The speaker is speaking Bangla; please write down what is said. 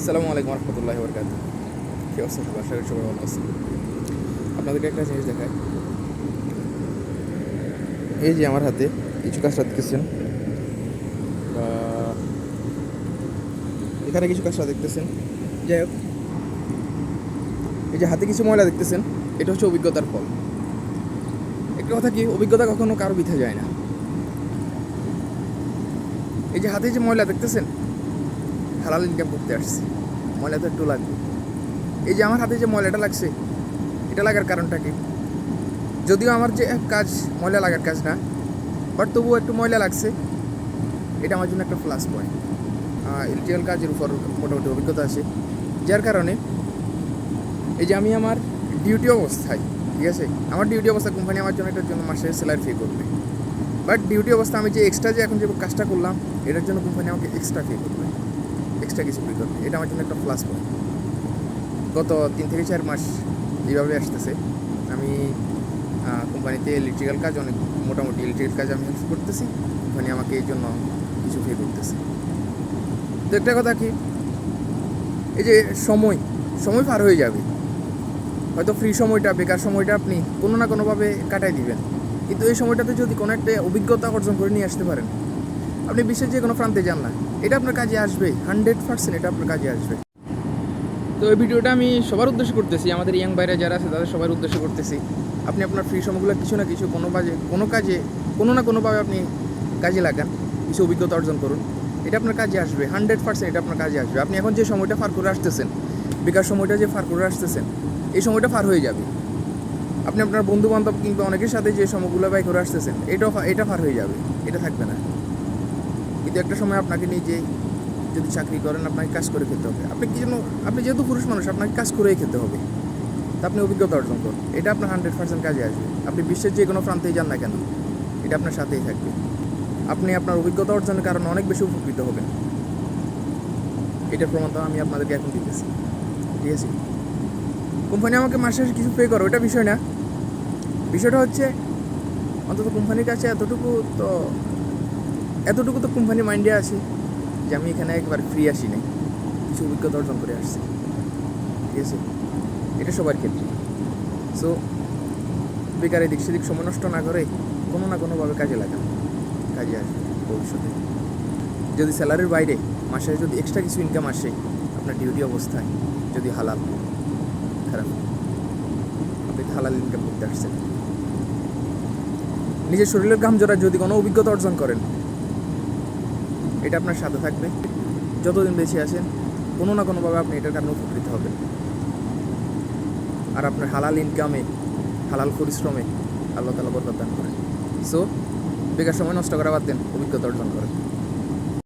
আসসালামু আলাইকুম রহমতুল্লাহ বরকাত কী অবস্থা সবার? করি সবাই ভালো আছে আপনাদেরকে একটা জিনিস দেখায় এই যে আমার হাতে কিছু কাজটা দেখতেছেন বা এখানে কিছু কাজটা দেখতেছেন যাই হোক। এই যে হাতে কিছু ময়লা দেখতেছেন, এটা হচ্ছে অভিজ্ঞতার ফল। একটা কথা কি, অভিজ্ঞতা কখনো কারও বিথে যায় না। এই যে হাতে যে ময়লা দেখতেছেন হালাল ইনকাম করতে আসছি। ময়লা তো একটু লাগবে। এই যে আমার হাতে যে ময়লাটা লাগছে, এটা লাগার কারণটা কি? যদিও আমার যে কাজ ময়লা লাগার কাজ না বাট তবুও একটু ময়লা লাগছে। এটা আমার জন্য একটা প্লাস পয়েন্ট ইলেকট্রিক্যাল কাজের উপর মোটামুটি অভিজ্ঞতা আছে। যার কারণে এই যে আমি আমার ডিউটি অবস্থায়, ঠিক আছে? আমার ডিউটি অবস্থা কোম্পানি আমার জন্য এটার জন্য মাসে স্যালারি ফি করবে। বাট ডিউটি অবস্থা আমি যে এক্সট্রা যে এখন যে কাজটা করলাম, এটার জন্য কোম্পানি আমাকে এক্সট্রা ফি করবে। এক্সট্রা কিছু করবে এটা আমার জন্য একটা প্লাস পয়েন্ট গত তিন থেকে চার মাস এইভাবে আসতেছে। আমি কোম্পানিতে ইলেকট্রিক্যাল কাজ, অনেক মোটামুটি ইলেকট্রিক্যাল কাজ আমি হেল্প করতেছি। কোম্পানি আমাকে এই জন্য কিছু ফি করতেছে। তো একটা কথা কি? এই যে সময় সময় পার হয়ে যাবে। হয়তো ফ্রি সময়টা, বেকার সময়টা আপনি কোনো না কোনোভাবে কাটাই দিবেন। কিন্তু এই সময়টাতে যদি কোনো একটা অভিজ্ঞতা অর্জন করে নিয়ে আসতে পারেন আপনি বিশ্বের যে কোনো প্রান্তে যান না, এটা আপনার কাজে আসবে হান্ড্রেড পার্সেন্ট এটা আপনার কাজে আসবে। তো এই ভিডিওটা আমি সবার উদ্দেশ্যে করতেছি, আমাদের ইয়াং বাইরে যারা আছে তাদের সবার উদ্দেশ্যে করতেছি। আপনি আপনার ফ্রি সময়গুলো কিছু না কিছু কোনো কাজে কোনো কাজে, কোনো না কোনোভাবে আপনি কাজে লাগান, কিছু অভিজ্ঞতা অর্জন করুন। এটা আপনার কাজে আসবে হান্ড্রেড পার্সেন্ট এটা আপনার কাজে আসবে। আপনি এখন যে সময়টা পার করে আসতেছেন, বেকার সময়টা যে পার করে আসতেছেন, এই সময়টা পার হয়ে যাবে। আপনি আপনার বন্ধু বান্ধব কিংবা অনেকের সাথে যে সময়গুলো ব্যয় করে আসতেছেন, এটাও এটা পার হয়ে যাবে, এটা থাকবে না। কিন্তু একটা সময় আপনাকে নিজে যদি চাকরি করেন, আপনাকে কাজ করে খেতে হবে। আপনি কি জন্য আপনি যেহেতু পুরুষ মানুষ, আপনাকে কাজ করেই খেতে হবে। তা আপনি অভিজ্ঞতা অর্জন করুন। এটা আপনার হান্ড্রেড পার্সেন্ট কাজে আসবে। আপনি বিশ্বের যে কোনো প্রান্তেই যান না কেন, এটা আপনার সাথেই থাকবে। আপনি আপনার অভিজ্ঞতা অর্জনের কারণে অনেক বেশি উপকৃত হবেন। এটার প্রমাণ আমি আপনাদেরকে এখন দিতেছি। ঠিক আছে? কোম্পানি আমাকে মাসে কিছু পে করো ওটা বিষয় না। বিষয়টা হচ্ছে, অন্তত কোম্পানির কাছে এতটুকু তো এতটুকু তো কোম্পানি মাইন্ডে আছে যে আমি এখানে একবার ফ্রি আসি নাই। কিছু অভিজ্ঞতা অর্জন করে আসছি। ঠিক আছে? এটা সবার ক্ষেত্রে। সো বেকার এদিক সেদিক সময় নষ্ট না করে কোনো না কোনোভাবে কাজে লাগান। কাজে আসবে ভবিষ্যতে। যদি স্যালারির বাইরে মাসে যদি এক্সট্রা কিছু ইনকাম আসে, আপনার ডিউটি অবস্থায় যদি হালাল, খারাপ, আপনি হালাল ইনকাম করতে আসছেন। নিজের শরীরের ঘাম জোড়া যদি কোনো অভিজ্ঞতা অর্জন করেন এটা আপনার সাথে থাকবে। যতদিন বেশি আসেন কোনো না কোনোভাবে আপনি এটার কারণে উপকৃত হবেন। আর আপনার হালাল ইনকামে হালাল পরিশ্রমে আল্লাহ তালা বরকত দান সো বেকার সময় নষ্ট করা বাদ দেন, অভিজ্ঞতা অর্জন করেন।